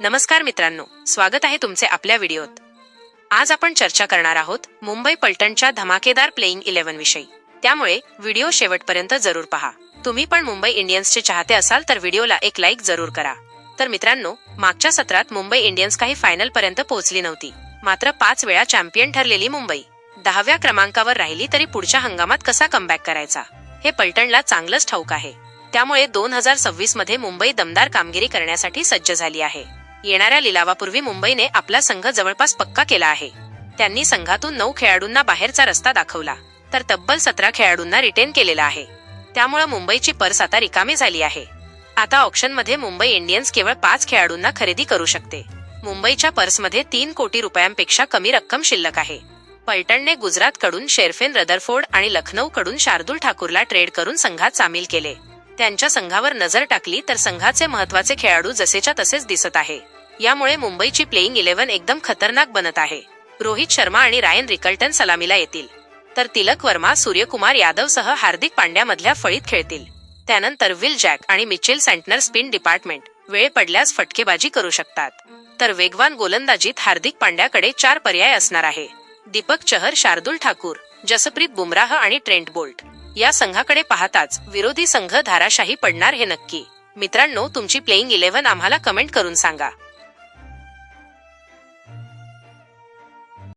नमस्कार मित्रांनो स्वागत आहे तुमचे आपल्या व्हिडिओत. आज आपण चर्चा करणार आहोत मुंबई पलटणच्या धमाकेदार प्लेइंग इलेव्हन विषयी. त्यामुळे व्हिडिओ शेवटपर्यंत जरूर पहा. तुम्ही पण मुंबई इंडियन्सचे चाहते असाल तर व्हिडिओला एक लाईक जरूर करा. तर मित्रांनो मागच्या सत्रात मुंबई इंडियन्स काही फायनल पर्यंत पोहोचली नव्हती. मात्र पाच वेळा चॅम्पियन ठरलेली मुंबई दहाव्या क्रमांकावर राहिली तरी पुढच्या हंगामात कसा कमबॅक करायचा? हे पलटणला चांगलंच ठाऊक आहे. त्यामुळे दोन हजार सव्वीसमध्ये मुंबई दमदार कामगिरी करण्यासाठी सज्ज झाली आहे. येणाऱ्या लिलावापूर्वी मुंबईने आपला संघ जवळपास पक्का केला आहे. त्यांनी संघातून नऊ खेळाडूंना बाहेरचा रस्ता दाखवला तर तब्बल सतरा खेळाडूंना रिटेन केलेला आहे. त्यामुळे मुंबईची पर्स आता रिकामी झाली आहे. आता ऑप्शनमध्ये मुंबई इंडियन्स केवळ पाच खेळाडूंना खरेदी करू शकते. मुंबईच्या पर्समध्ये तीन कोटी रुपयांपेक्षा कमी रक्कम शिल्लक आहे. पलटणने गुजरातकडून शेरफेन रदरफोर्ड आणि लखनौकडून शार्दुल ठाकूरला ट्रेड करून संघात सामील केले. त्यांच्या संघावर नजर टाकली तर संघाचे महत्त्वाचे खेळाडू जसेच्या तसेच दिसत आहे. यामुळे मुंबईची प्लेइंग इलेव्हन एकदम खतरनाक बनत आहे. रोहित शर्मा आणि रायन रिकल्टन सलामीला येतील. तर तिलक वर्मा सूर्यकुमार यादवसह हार्दिक पांड्यामधल्या फळीत खेळतील. त्यानंतर विल जॅक आणि मिचेल सँटनर स्पिन डिपार्टमेंट वेळ पडल्यास फटकेबाजी करू शकतात. तर वेगवान गोलंदाजीत हार्दिक पांड्याकडे चार पर्याय असणार आहे. दीपक चहर शार्दुल ठाकूर जसप्रीत बुमराह आणि ट्रेंट बोल्ट. या संघाकडे पाहताच विरोधी संघ धाराशाही पडणार हे नक्की. मित्रांनो तुमची प्लेइंग इलेव्हन आम्हाला कमेंट करून सांगा.